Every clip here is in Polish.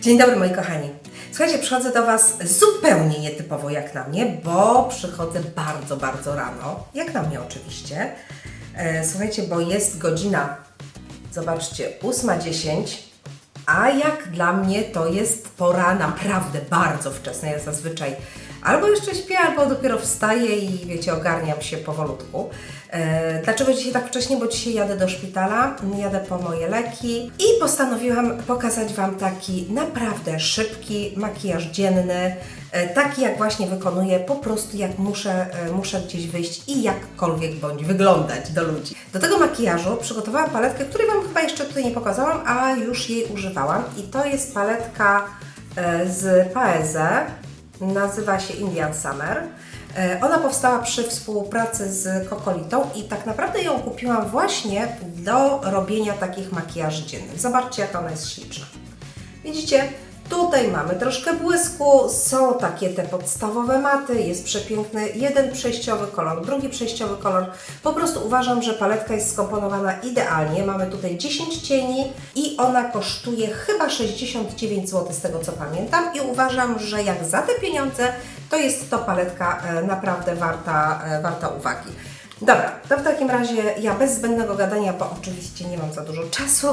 Dzień dobry moi kochani. Słuchajcie, przychodzę do Was zupełnie nietypowo jak na mnie, bo przychodzę bardzo, bardzo rano. Jak na mnie oczywiście. E, słuchajcie, bo jest godzina, zobaczcie, 8.10, a jak dla mnie to jest pora naprawdę bardzo wczesna. Ja zazwyczaj albo jeszcze śpię, albo dopiero wstaję i wiecie, ogarniam się powolutku. E, dlaczego dzisiaj tak wcześnie? Bo dzisiaj jadę do szpitala, jadę po moje leki i postanowiłam pokazać Wam taki naprawdę szybki makijaż dzienny, e, taki jak właśnie wykonuję, po prostu jak muszę, e, muszę gdzieś wyjść i jakkolwiek bądź wyglądać do ludzi. Do tego makijażu przygotowałam paletkę, której Wam chyba jeszcze tutaj nie pokazałam, a już jej używałam i to jest paletka z Paese, nazywa się Indian Summer. E, Ona powstała przy współpracy z Kokolitą i tak naprawdę ją kupiłam właśnie do robienia takich makijaży dziennych. Zobaczcie, jak ona jest śliczna. Widzicie? Tutaj mamy troszkę błysku, są takie te podstawowe maty, jest przepiękny jeden przejściowy kolor, drugi przejściowy kolor. Po prostu uważam, że paletka jest skomponowana idealnie. Mamy tutaj 10 cieni i ona kosztuje chyba 69 zł z tego co pamiętam i uważam, że jak za te pieniądze to jest to paletka e, naprawdę warta, e, warta uwagi. Dobra, to w takim razie ja bez zbędnego gadania, bo oczywiście nie mam za dużo czasu.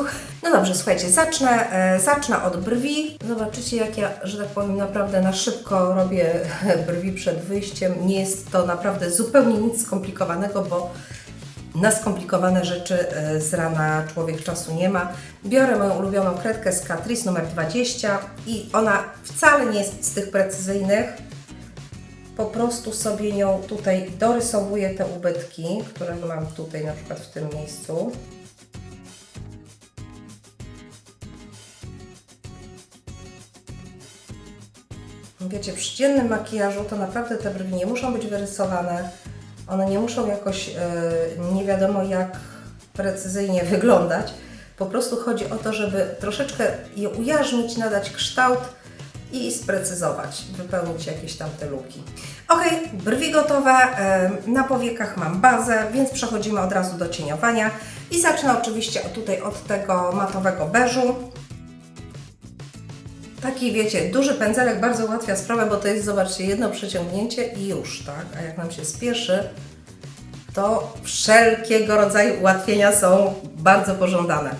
No dobrze, słuchajcie, zacznę, e, zacznę od brwi. Zobaczycie, jak ja, że tak powiem, naprawdę na szybko robię brwi przed wyjściem. Nie jest to naprawdę zupełnie nic skomplikowanego, bo na skomplikowane rzeczy e, z rana człowiek czasu nie ma. Biorę moją ulubioną kredkę z Catrice numer 20 i ona wcale nie jest z tych precyzyjnych po prostu sobie nią tutaj dorysowuję te ubytki, które mam tutaj na przykład w tym miejscu. Wiecie, przy dziennym makijażu to naprawdę te brwi nie muszą być wyrysowane. One nie muszą jakoś e, nie wiadomo jak precyzyjnie wyglądać. Po prostu chodzi o to, żeby troszeczkę je ujarzmić, nadać kształt i sprecyzować, wypełnić jakieś tam te luki. Ok, brwi gotowe, na powiekach mam bazę, więc przechodzimy od razu do cieniowania i zacznę oczywiście tutaj od tego matowego beżu. Taki wiecie, duży pędzelek bardzo ułatwia sprawę, bo to jest, zobaczcie, jedno przeciągnięcie i już, tak? A jak nam się spieszy, to wszelkiego rodzaju ułatwienia są bardzo pożądane.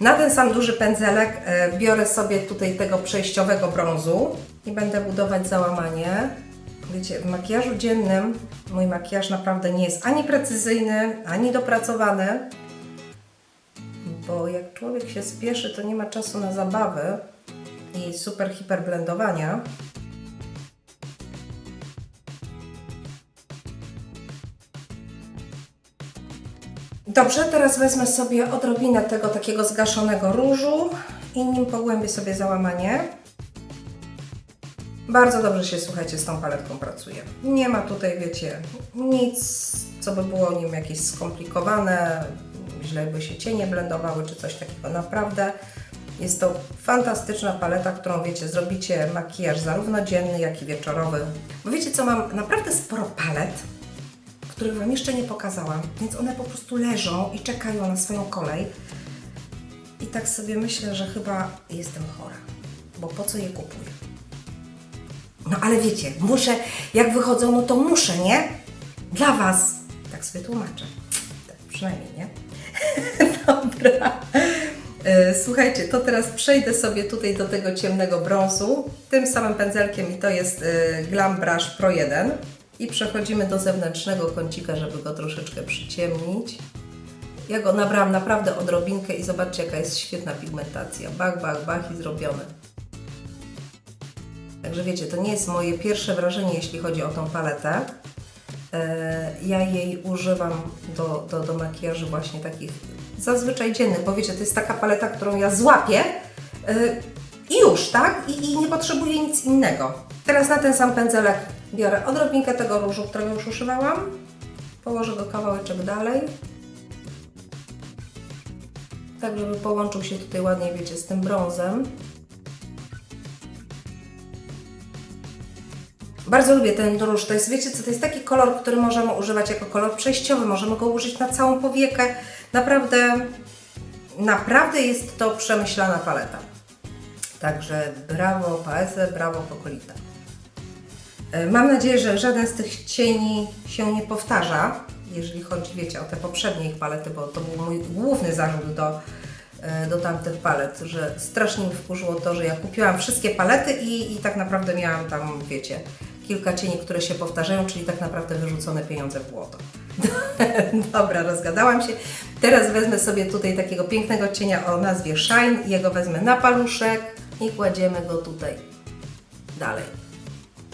Na ten sam duży pędzelek e, biorę sobie tutaj tego przejściowego brązu i będę budować załamanie. Wiecie, w makijażu dziennym mój makijaż naprawdę nie jest ani precyzyjny, ani dopracowany, bo jak człowiek się spieszy, to nie ma czasu na zabawy i super hiperblendowania. Dobrze, teraz wezmę sobie odrobinę tego takiego zgaszonego różu i nim pogłębię sobie załamanie. Bardzo dobrze się, słuchajcie, z tą paletką pracuje. Nie ma tutaj, wiecie, nic, co by było nim jakieś skomplikowane, źle by się cienie blendowały, czy coś takiego. Naprawdę jest to fantastyczna paleta, którą, wiecie, zrobicie makijaż zarówno dzienny, jak i wieczorowy. Bo wiecie co, mam naprawdę sporo palet, których Wam jeszcze nie pokazałam, więc one po prostu leżą i czekają na swoją kolej. I tak sobie myślę, że chyba jestem chora, bo po co je kupuję? No ale wiecie, muszę, jak wychodzą, no to muszę, nie? Dla Was. Tak sobie tłumaczę. Tak przynajmniej, nie? Dobra. E, Słuchajcie, to teraz przejdę sobie tutaj do tego ciemnego brązu tym samym pędzelkiem i to jest e, Glam Brush Pro 1 i przechodzimy do zewnętrznego kącika, żeby go troszeczkę przyciemnić. Ja go nabrałam naprawdę odrobinkę i zobaczcie jaka jest świetna pigmentacja. Bach, bach, bach i zrobione. Także wiecie, to nie jest moje pierwsze wrażenie, jeśli chodzi o tą paletę. E, Ja jej używam do, do, do makijaży właśnie takich zazwyczaj dziennych, bo wiecie, to jest taka paleta, którą ja złapię e, i już, tak? I, I nie potrzebuję nic innego. Teraz na ten sam pędzelek biorę odrobinkę tego różu, którego już używałam. Położę go kawałeczek dalej. Tak, żeby połączył się tutaj ładnie, wiecie, z tym brązem. Bardzo lubię ten róż. To jest, wiecie co, to jest taki kolor, który możemy używać jako kolor przejściowy. Możemy go użyć na całą powiekę. Naprawdę, naprawdę jest to przemyślana paleta. Także brawo Paese, brawo Kokolita. E, Mam nadzieję, że żaden z tych cieni się nie powtarza, jeżeli chodzi, wiecie, o te poprzednie ich palety, bo to był mój główny zarzut do, e, do tamtych palet, że strasznie mi wkurzyło to, że ja kupiłam wszystkie palety i, i tak naprawdę miałam tam, wiecie, kilka cieni, które się powtarzają, czyli tak naprawdę wyrzucone pieniądze w błoto. Dobra, rozgadałam się. Teraz wezmę sobie tutaj takiego pięknego cienia o nazwie Shine, jego wezmę na paluszek i kładziemy go tutaj dalej.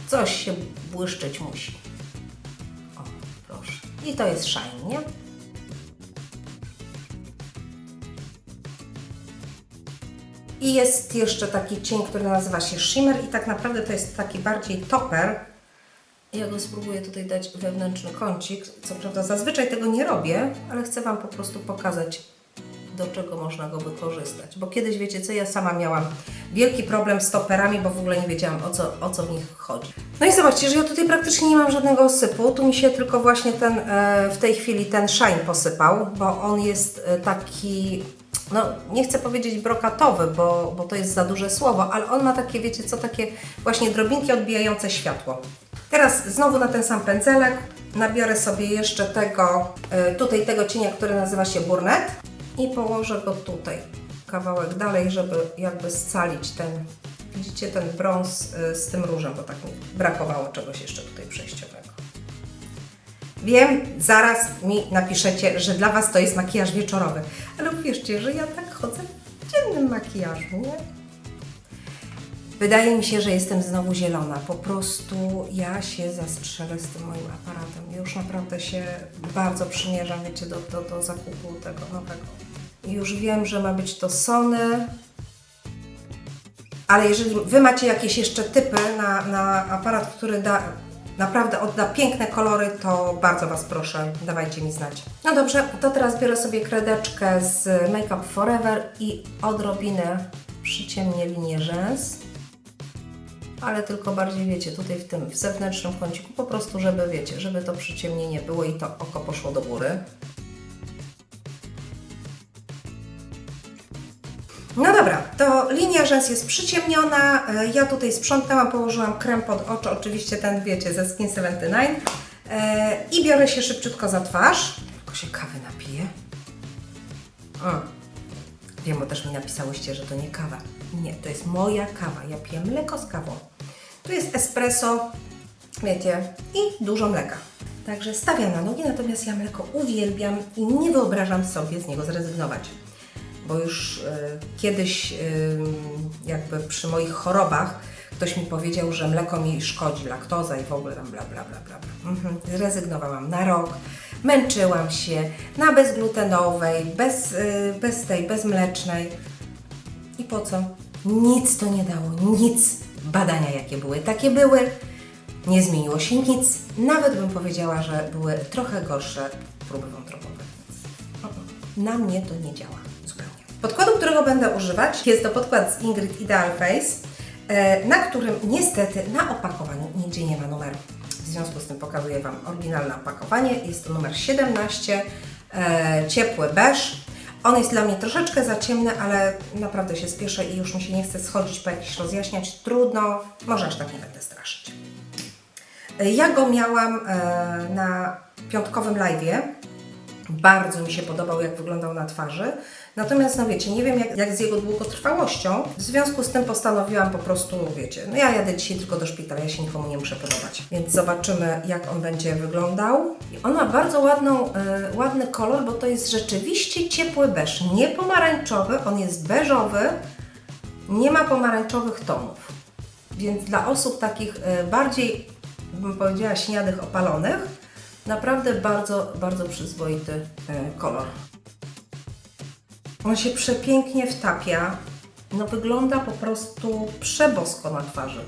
Coś się błyszczeć musi. O, proszę. I to jest Shine, nie? I jest jeszcze taki cień, który nazywa się Shimmer i tak naprawdę to jest taki bardziej topper. Ja go spróbuję tutaj dać wewnętrzny kącik. Co prawda zazwyczaj tego nie robię, ale chcę Wam po prostu pokazać, do czego można go wykorzystać. Bo kiedyś, wiecie co, ja sama miałam wielki problem z toperami, bo w ogóle nie wiedziałam o co, o co w nich chodzi. No i zobaczcie, że ja tutaj praktycznie nie mam żadnego osypu. Tu mi się tylko właśnie ten, e, w tej chwili ten shine posypał, bo on jest e, taki no nie chcę powiedzieć brokatowy, bo, bo to jest za duże słowo, ale on ma takie, wiecie co, takie właśnie drobinki odbijające światło. Teraz znowu na ten sam pędzelek nabiorę sobie jeszcze tego, y, tutaj tego cienia, który nazywa się Burnet i położę go tutaj, kawałek dalej, żeby jakby scalić ten, widzicie, ten brąz y, z tym różem, bo tak mi brakowało czegoś jeszcze tutaj przejściowego. Wiem, zaraz mi napiszecie, że dla Was to jest makijaż wieczorowy, ale uwierzcie, że ja tak chodzę w dziennym makijażu, nie? Wydaje mi się, że jestem znowu zielona. Po prostu ja się zastrzelę z tym moim aparatem. Już naprawdę się bardzo przymierzam, wiecie, do, do, do zakupu tego nowego. Już wiem, że ma być to Sony. Ale jeżeli Wy macie jakieś jeszcze typy na, na aparat, który da, naprawdę odda piękne kolory, to bardzo Was proszę, dawajcie mi znać. No dobrze, to teraz biorę sobie kredeczkę z Make Up Forever i odrobinę przyciemnię linię rzęs. Ale tylko bardziej, wiecie, tutaj w tym w zewnętrznym kąciku, po prostu, żeby, wiecie, żeby to przyciemnienie było i to oko poszło do góry. No dobra, to linia rzęs jest przyciemniona. E, Ja tutaj sprzątnęłam, położyłam krem pod oczy, oczywiście ten wiecie ze Skin 79 e, i biorę się szybciutko za twarz. Tylko się kawy napiję. O, wiem, bo też mi napisałyście, że to nie kawa. Nie, to jest moja kawa. Ja piję mleko z kawą. Tu jest espresso, wiecie, i dużo mleka. Także stawiam na nogi, natomiast ja mleko uwielbiam i nie wyobrażam sobie z niego zrezygnować bo już y, kiedyś y, jakby przy moich chorobach ktoś mi powiedział, że mleko mi szkodzi, laktoza i w ogóle tam bla bla bla bla. Mhm. Zrezygnowałam na rok, męczyłam się na bezglutenowej, bez, y, bez tej, bezmlecznej. Po co? Nic to nie dało, nic. Badania jakie były, takie były. Nie zmieniło się nic. Nawet bym powiedziała, że były trochę gorsze próby wątrobowe. Na mnie to nie działa zupełnie. Podkładu, którego będę używać, jest to podkład z Ingrid Ideal Face, e, na którym niestety na opakowaniu nigdzie nie ma numeru. W związku z tym pokazuję Wam oryginalne opakowanie. Jest to numer 17, e, ciepły beż. On jest dla mnie troszeczkę za ciemny, ale naprawdę się spieszę i już mi się nie chce schodzić po jakichś rozjaśniać. Trudno, może aż tak nie będę straszyć. Ja go miałam e, na piątkowym live'ie. Bardzo mi się podobał, jak wyglądał na twarzy. Natomiast, no wiecie, nie wiem jak, jak z jego długotrwałością. W związku z tym postanowiłam po prostu, wiecie, no ja jadę dzisiaj tylko do szpitala, ja się nikomu nie muszę podobać. Więc zobaczymy, jak on będzie wyglądał. I on ma bardzo ładną, e, ładny kolor, bo to jest rzeczywiście ciepły beż. Nie pomarańczowy, on jest beżowy, nie ma pomarańczowych tonów. Więc dla osób takich e, bardziej, bym powiedziała, śniadych, opalonych, naprawdę bardzo, bardzo przyzwoity e, kolor. On się przepięknie wtapia. No wygląda po prostu przebosko na twarzy.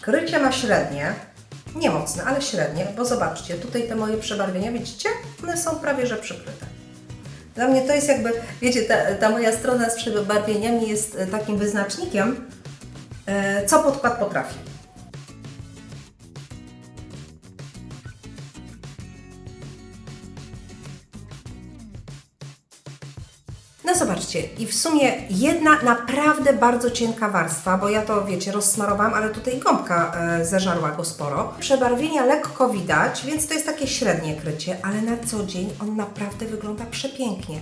Krycie ma średnie, nie mocne, ale średnie, bo zobaczcie, tutaj te moje przebarwienia, widzicie? One są prawie że przykryte. Dla mnie to jest jakby, wiecie, ta, ta moja strona z przebarwieniami jest e, takim wyznacznikiem, e, co podkład potrafi. No zobaczcie, i w sumie jedna naprawdę bardzo cienka warstwa, bo ja to wiecie, rozsmarowałam, ale tutaj gąbka e, zeżarła go sporo. Przebarwienia lekko widać, więc to jest takie średnie krycie, ale na co dzień on naprawdę wygląda przepięknie.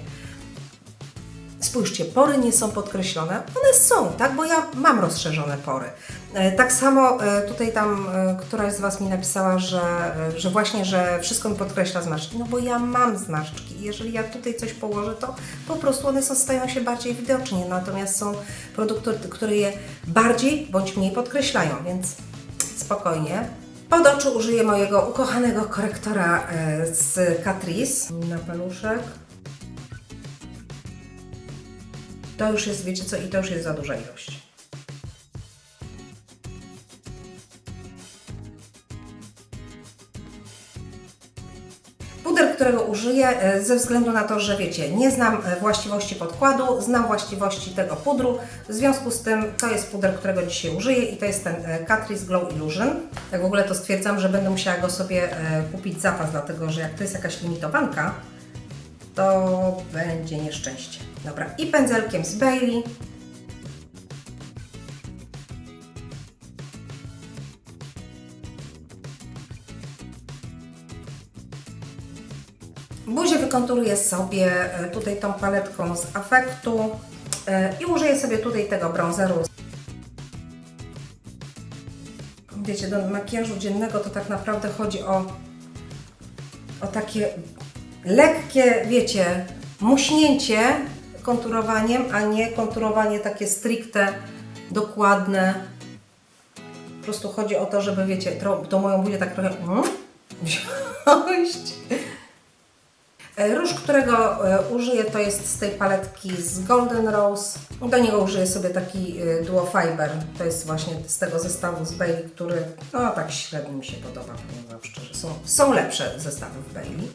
Spójrzcie, pory nie są podkreślone. One są, tak? Bo ja mam rozszerzone pory. E, Tak samo e, tutaj tam e, któraś z Was mi napisała, że, że właśnie, że wszystko mi podkreśla zmarszczki. No bo ja mam zmarszczki. Jeżeli ja tutaj coś położę, to po prostu one są, stają się bardziej widocznie. Natomiast są produkty, które je bardziej bądź mniej podkreślają, więc spokojnie. Pod oczy użyję mojego ukochanego korektora z Catrice na paluszek. To już jest, wiecie co, i to już jest za duża ilość. Puder, którego użyję e, ze względu na to, że wiecie, nie znam e, właściwości podkładu, znam właściwości tego pudru. W związku z tym to jest puder, którego dzisiaj użyję i to jest ten e, Catrice Glow Illusion. Tak w ogóle to stwierdzam, że będę musiała go sobie kupić zapas, dlatego że jak to jest jakaś limitowanka, to będzie nieszczęście. Dobra, i pędzelkiem z Bailey. Buzię wykonturuję sobie e, tutaj tą paletką z Affectu e, i użyję sobie tutaj tego bronzeru. Wiecie, do makijażu dziennego to tak naprawdę chodzi o, o takie lekkie, wiecie, muśnięcie konturowaniem, a nie konturowanie takie stricte, dokładne. Po prostu chodzi o to, żeby, wiecie, tą moją buzię tak trochę mm, wziąć. E, Róż, którego e, użyję, to jest z tej paletki z Golden Rose. Do niego użyję sobie taki e, Duo Fiber. To jest właśnie z tego zestawu z Bailey, który no tak średnio mi się podoba, powiem Wam szczerze. Są, są lepsze zestawy w Bailey.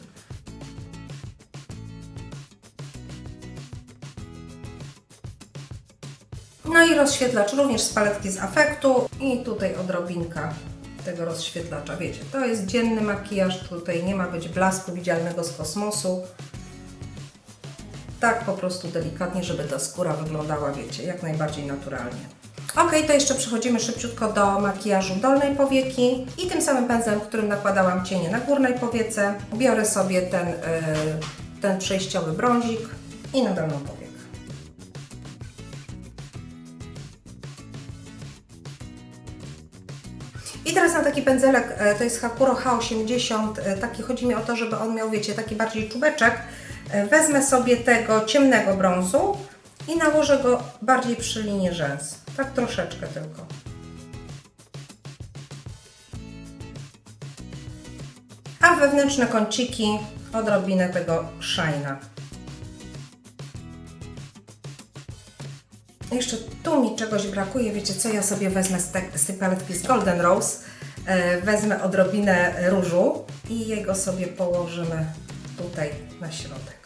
No i rozświetlacz również z paletki z Affectu i tutaj odrobinka tego rozświetlacza. Wiecie, to jest dzienny makijaż, tutaj nie ma być blasku widzialnego z kosmosu. Tak po prostu delikatnie, żeby ta skóra wyglądała, wiecie, jak najbardziej naturalnie. Ok, to jeszcze przechodzimy szybciutko do makijażu dolnej powieki i tym samym pędzlem, którym nakładałam cienie na górnej powiece, biorę sobie ten, yy, ten przejściowy brązik i na dolną powiekę. Taki pędzelek, e, to jest Hakuro H80, e, taki chodzi mi o to, żeby on miał, wiecie, taki bardziej czubeczek. E, Wezmę sobie tego ciemnego brązu i nałożę go bardziej przy linii rzęs. Tak troszeczkę tylko. A wewnętrzne kąciki odrobinę tego shine'a. Jeszcze tu mi czegoś brakuje, wiecie co, ja sobie wezmę z, te, z tej paletki z Golden Rose, wezmę odrobinę różu i jego sobie położymy tutaj na środek.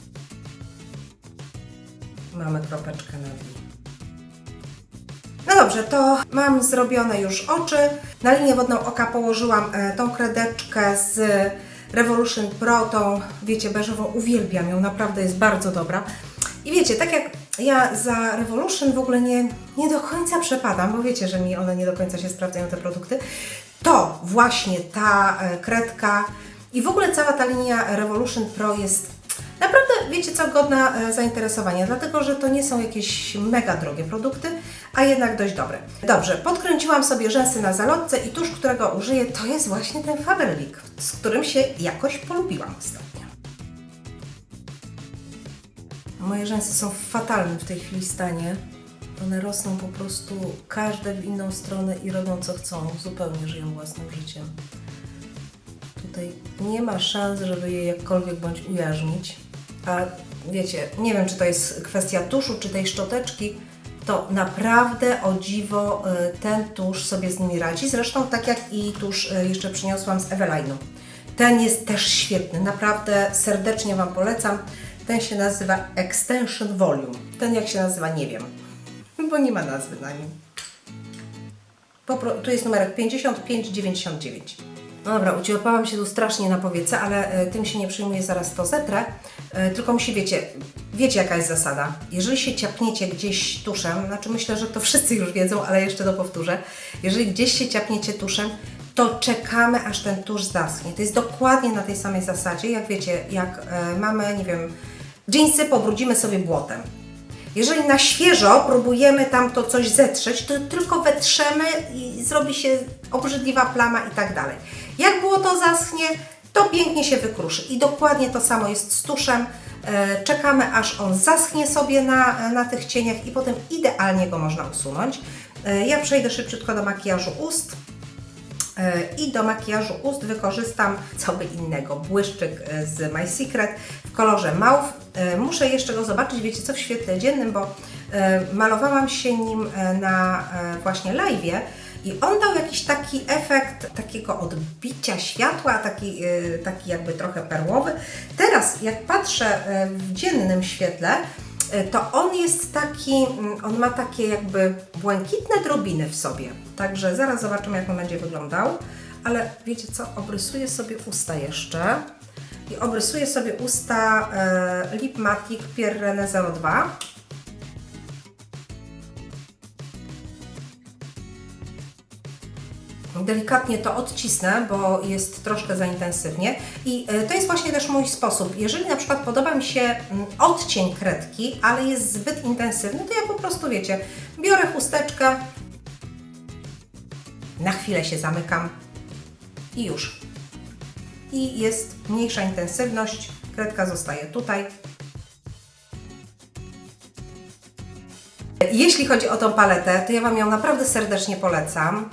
Mamy kropeczkę na dnie. No dobrze, to mam zrobione już oczy. Na linię wodną oka położyłam e, tą kredeczkę z Revolution Pro, tą, wiecie, beżową. Uwielbiam ją, naprawdę jest bardzo dobra. I wiecie, tak jak ja za Revolution w ogóle nie, nie do końca przepadam, bo wiecie, że mi one nie do końca się sprawdzają, te produkty, to właśnie ta e, kredka i w ogóle cała ta linia Revolution Pro jest naprawdę, wiecie co, godna e, zainteresowania, dlatego że to nie są jakieś mega drogie produkty, a jednak dość dobre. Dobrze, podkręciłam sobie rzęsy na zalotce i tusz, którego użyję, to jest właśnie ten Faberlic, z którym się jakoś polubiłam ostatnio. Moje rzęsy są w fatalnym w tej chwili stanie. One rosną po prostu każde w inną stronę i robią co chcą. Zupełnie żyją własnym życiem. Tutaj nie ma szans, żeby je jakkolwiek bądź ujarzmić. A wiecie, nie wiem czy to jest kwestia tuszu czy tej szczoteczki, to naprawdę o dziwo y, ten tusz sobie z nimi radzi. Zresztą tak jak i tusz y, jeszcze przyniosłam z Eveline'u. Ten jest też świetny, naprawdę serdecznie Wam polecam. Ten się nazywa Extension Volume. Ten jak się nazywa nie wiem, bo nie ma nazwy na nim. Popro- tu jest numerek 5599. No dobra, uciłapałam się tu strasznie na powiece, ale e, tym się nie przyjmuję, zaraz to zetrę. E, tylko musi, wiecie, wiecie jaka jest zasada. Jeżeli się ciapniecie gdzieś tuszem, znaczy myślę, że to wszyscy już wiedzą, ale jeszcze to powtórzę. Jeżeli gdzieś się ciapniecie tuszem, to czekamy aż ten tusz zaschnie. To jest dokładnie na tej samej zasadzie, jak wiecie, jak e, mamy, nie wiem, dżinsy pobrudzimy sobie błotem. Jeżeli na świeżo próbujemy tam to coś zetrzeć, to tylko wetrzemy i zrobi się obrzydliwa plama i tak dalej. Jak było to zaschnie, to pięknie się wykruszy. I dokładnie to samo jest z tuszem. E, Czekamy aż on zaschnie sobie na, na tych cieniach i potem idealnie go można usunąć. E, Ja przejdę szybciutko do makijażu ust. E, I do makijażu ust wykorzystam co by innego, błyszczyk e, z My Secret w kolorze mauve. E, Muszę jeszcze go zobaczyć, wiecie co, w świetle dziennym, bo malowałam się nim na właśnie live'ie i on dał jakiś taki efekt takiego odbicia światła, taki, taki jakby trochę perłowy. Teraz jak patrzę w dziennym świetle, to on jest taki, mm, on ma takie jakby błękitne drobiny w sobie. Także zaraz zobaczymy, jak on będzie wyglądał. Ale wiecie co, obrysuję sobie usta jeszcze. I obrysuję sobie usta e, Lip Matic Pierre 02. Delikatnie to odcisnę, bo jest troszkę za intensywnie. I e, to jest właśnie też mój sposób. Jeżeli na przykład podoba mi się mm, odcień kredki, ale jest zbyt intensywny, to ja po prostu, wiecie, biorę chusteczkę, na chwilę się zamykam i już. I jest mniejsza intensywność, kredka zostaje tutaj. Jeśli chodzi o tą paletę, to ja Wam ją naprawdę serdecznie polecam.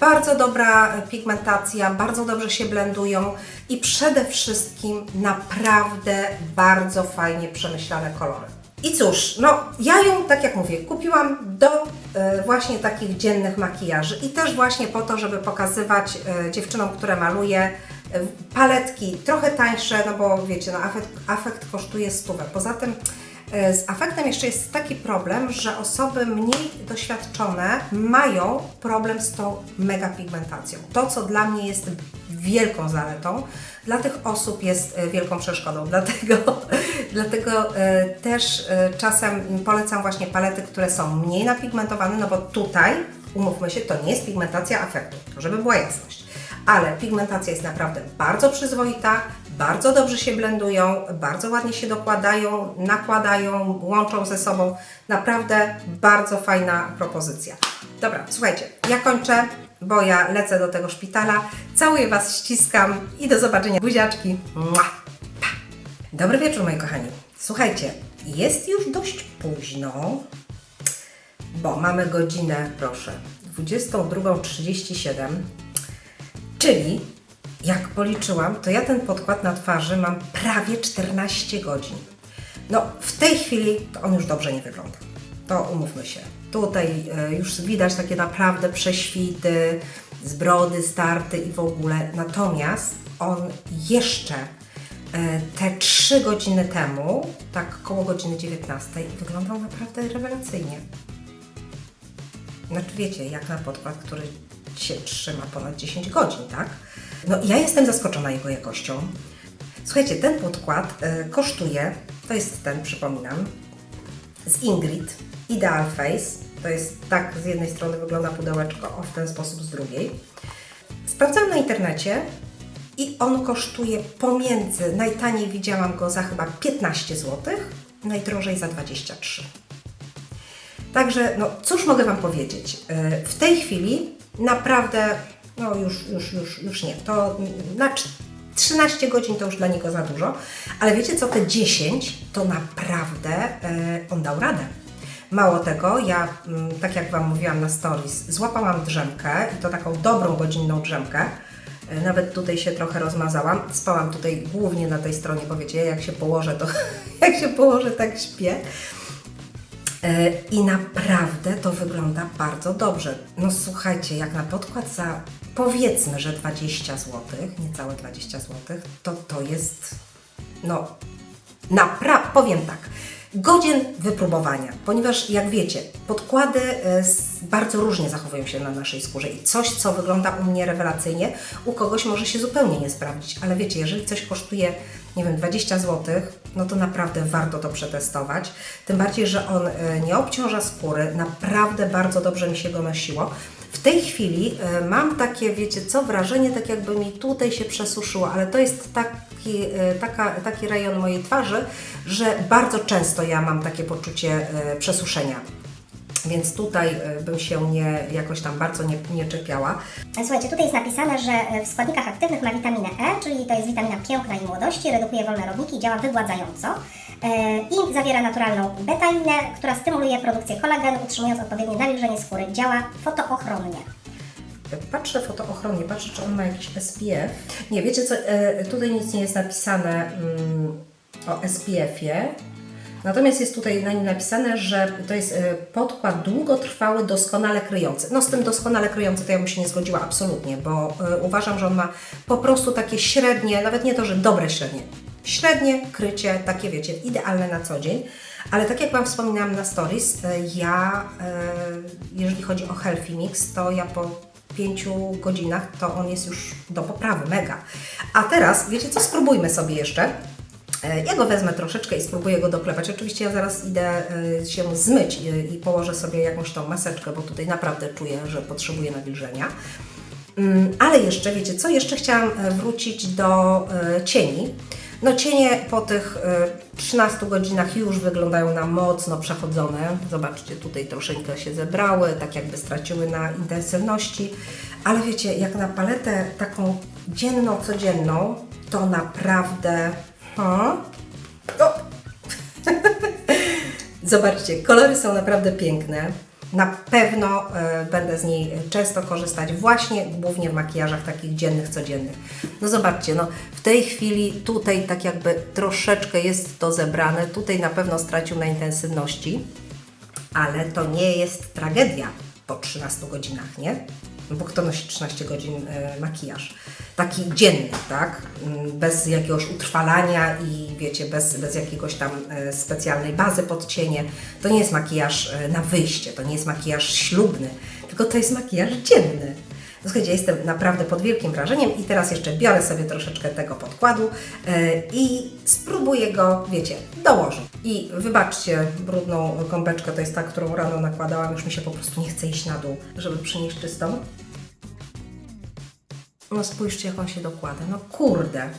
Bardzo dobra pigmentacja, bardzo dobrze się blendują i przede wszystkim naprawdę bardzo fajnie przemyślane kolory. I cóż, no ja ją, tak jak mówię, kupiłam do e, właśnie takich dziennych makijaży i też właśnie po to, żeby pokazywać e, dziewczynom, które maluję, e, paletki trochę tańsze, no bo wiecie, no afekt, afekt kosztuje stówę. Poza tym Z afektem jeszcze jest taki problem, że osoby mniej doświadczone mają problem z tą megapigmentacją. To, co dla mnie jest wielką zaletą, dla tych osób jest e, wielką przeszkodą. Dlatego, dlatego e, też e, czasem polecam właśnie palety, które są mniej napigmentowane, no bo tutaj, umówmy się, to nie jest pigmentacja afektu, to żeby była jasność. Ale pigmentacja jest naprawdę bardzo przyzwoita, bardzo dobrze się blendują, bardzo ładnie się dokładają, nakładają, łączą ze sobą. Naprawdę bardzo fajna propozycja. Dobra, słuchajcie, ja kończę, bo ja lecę do tego szpitala. Całuję Was, ściskam i do zobaczenia. Buziaczki. Mua. Pa. Dobry wieczór, moi kochani. Słuchajcie, jest już dość późno, bo mamy godzinę, proszę, 22.37. Czyli, jak policzyłam, to ja ten podkład na twarzy mam prawie 14 godzin. No, w tej chwili to on już dobrze nie wygląda. To umówmy się. Tutaj e, już widać takie naprawdę prześwity, z brody starty i w ogóle. Natomiast on jeszcze e, te 3 godziny temu, tak koło godziny 19, wyglądał naprawdę rewelacyjnie. Znaczy wiecie, jak na podkład, który się trzyma ponad 10 godzin, tak? No ja jestem zaskoczona jego jakością. Słuchajcie, ten podkład e, kosztuje, to jest ten, przypominam, z Ingrid Ideal Face. To jest tak, z jednej strony wygląda pudełeczko, o w ten sposób z drugiej. Sprawdzam na internecie i on kosztuje pomiędzy, najtaniej widziałam go za chyba 15 zł, najdrożej za 23 Także, no cóż mogę Wam powiedzieć? E, W tej chwili naprawdę, no już, już, już, już nie. To na cz- 13 godzin to już dla niego za dużo, ale wiecie co, te 10 to naprawdę e, on dał radę. Mało tego, ja, mm, tak jak Wam mówiłam na stories, złapałam drzemkę i to taką dobrą godzinną drzemkę. E, Nawet tutaj się trochę rozmazałam. Spałam tutaj głównie na tej stronie, bo wiecie, jak się położę, to jak się położę, tak śpię. E, I naprawdę to wygląda bardzo dobrze. No słuchajcie, jak na podkład za powiedzmy, że 20 zł, niecałe 20 zł, to to jest, no, naprawdę, powiem tak, godzien wypróbowania, ponieważ jak wiecie, podkłady e, s- bardzo różnie zachowują się na naszej skórze i coś, co wygląda u mnie rewelacyjnie, u kogoś może się zupełnie nie sprawdzić, ale wiecie, jeżeli coś kosztuje nie wiem, 20 zł, no to naprawdę warto to przetestować. Tym bardziej, że on e, nie obciąża skóry, naprawdę bardzo dobrze mi się go nosiło. W tej chwili e, mam takie, wiecie co, wrażenie, tak jakby mi tutaj się przesuszyło, ale to jest taki, e, taka, taki rejon mojej twarzy, że bardzo często ja mam takie poczucie przesuszenia. Więc tutaj e, bym się nie, jakoś tam bardzo nie, nie czepiała. Słuchajcie, tutaj jest napisane, że e, w składnikach aktywnych ma witaminę E, czyli to jest witamina piękna i młodości, redukuje wolne rodniki, działa wygładzająco e, i zawiera naturalną betainę, która stymuluje produkcję kolagenu, utrzymując odpowiednie nawilżenie skóry. Działa fotoochronnie. Patrzę fotoochronnie, patrzę, czy on ma jakiś SPF. Nie, wiecie co, tutaj nic nie jest napisane mm, o SPF-ie. Natomiast jest tutaj na nim napisane, że to jest e, podkład długotrwały, doskonale kryjący. No z tym doskonale kryjący to ja bym się nie zgodziła absolutnie, bo e, uważam, że on ma po prostu takie średnie, nawet nie to, że dobre średnie, średnie krycie, takie wiecie, idealne na co dzień. Ale tak jak Wam wspominałam na stories, e, ja, jeżeli chodzi o Healthy Mix, to ja po pięciu godzinach to on jest już do poprawy, mega. A teraz, wiecie co, spróbujmy sobie jeszcze. E, Ja go wezmę troszeczkę i spróbuję go doklepać. Oczywiście ja zaraz idę e, się zmyć i, i położę sobie jakąś tą maseczkę, bo tutaj naprawdę czuję, że potrzebuję nawilżenia. Mm, Ale jeszcze, wiecie co, jeszcze chciałam e, wrócić do e, cieni. No cienie po tych e, 13 godzinach już wyglądają na mocno przechodzone. Zobaczcie, tutaj troszeczkę się zebrały, tak jakby straciły na intensywności. Ale wiecie, jak na paletę taką dzienną, codzienną, to naprawdę... O, Zobaczcie, kolory są naprawdę piękne. Na pewno e, będę z niej często korzystać właśnie głównie w makijażach takich dziennych, codziennych. No zobaczcie, no w tej chwili tutaj tak jakby troszeczkę jest to zebrane, tutaj na pewno stracił na intensywności, ale to nie jest tragedia po 13 godzinach, nie? No Bo kto nosi 13 godzin e, makijaż? Taki dzienny, tak? Mm, Bez jakiegoś utrwalania i wiecie, bez, bez jakiegoś tam e, specjalnej bazy pod cienie. To nie jest makijaż e, na wyjście, to nie jest makijaż ślubny, tylko to jest makijaż dzienny. No Słuchajcie, jestem naprawdę pod wielkim wrażeniem i teraz jeszcze biorę sobie troszeczkę tego podkładu e, i spróbuję go, wiecie, dołożyć. I wybaczcie, brudną gąbeczkę to jest ta, którą rano nakładałam, już mi się po prostu nie chce iść na dół, żeby przynieść czystą. No spójrzcie, jak on się dokłada. No kurde.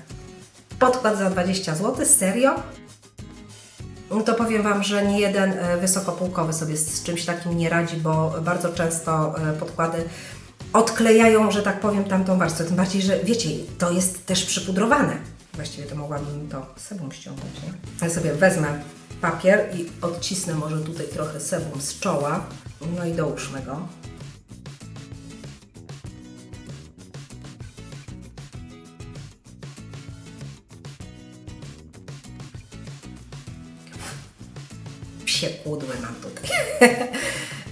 Podkład za 20 zł? Serio? No to powiem Wam, że nie jeden e, wysokopółkowy sobie z czymś takim nie radzi, bo bardzo często e, podkłady odklejają, że tak powiem, tamtą warstwę. Tym bardziej, że wiecie, to jest też przypudrowane. Właściwie to mogłabym to sebum ściągnąć, nie? Ja sobie wezmę papier i odcisnę może tutaj trochę sebum z czoła. No i dołóżmy go. Psie kudły mam tutaj.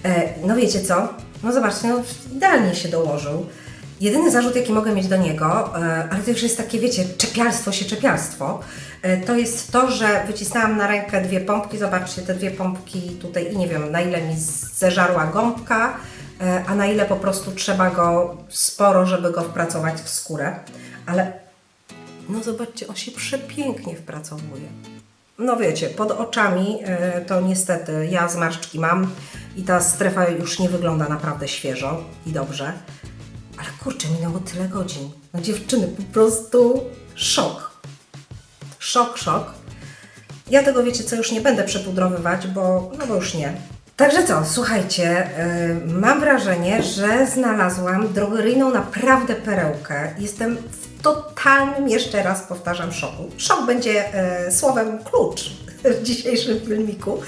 E, no wiecie co? No zobaczcie, no idealnie się dołożył. Jedyny zarzut, jaki mogę mieć do niego, e, ale to już jest takie, wiecie, czepialstwo się czepialstwo, e, to jest to, że wycisnęłam na rękę dwie pompki, zobaczcie, te dwie pompki tutaj i nie wiem, na ile mi zeżarła gąbka, a na ile po prostu trzeba go sporo, żeby go wpracować w skórę. Ale no zobaczcie, on się przepięknie wpracowuje. No wiecie, pod oczami e, to niestety ja zmarszczki mam i ta strefa już nie wygląda naprawdę świeżo i dobrze. Ale kurczę, minęło tyle godzin. No dziewczyny, po prostu szok. Szok, szok. Ja tego wiecie co, już nie będę przepudrowywać, bo no bo już nie. Także co, słuchajcie, yy, mam wrażenie, że znalazłam drogeryjną naprawdę perełkę. Jestem totalnym, jeszcze raz powtarzam, szoku. Szok będzie yy, słowem klucz w dzisiejszym filmiku,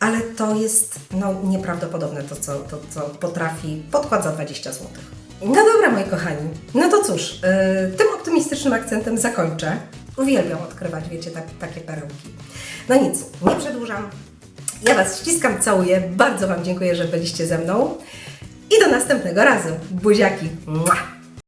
ale to jest no, nieprawdopodobne to co, to, co potrafi podkład za 20 zł. No dobra, moi kochani. No to cóż, yy, tym optymistycznym akcentem zakończę. Uwielbiam odkrywać, wiecie, tak, takie perełki. No nic, nie przedłużam. Ja Was ściskam, całuję. Bardzo Wam dziękuję, że byliście ze mną. I do następnego razu. Buziaki. Mua.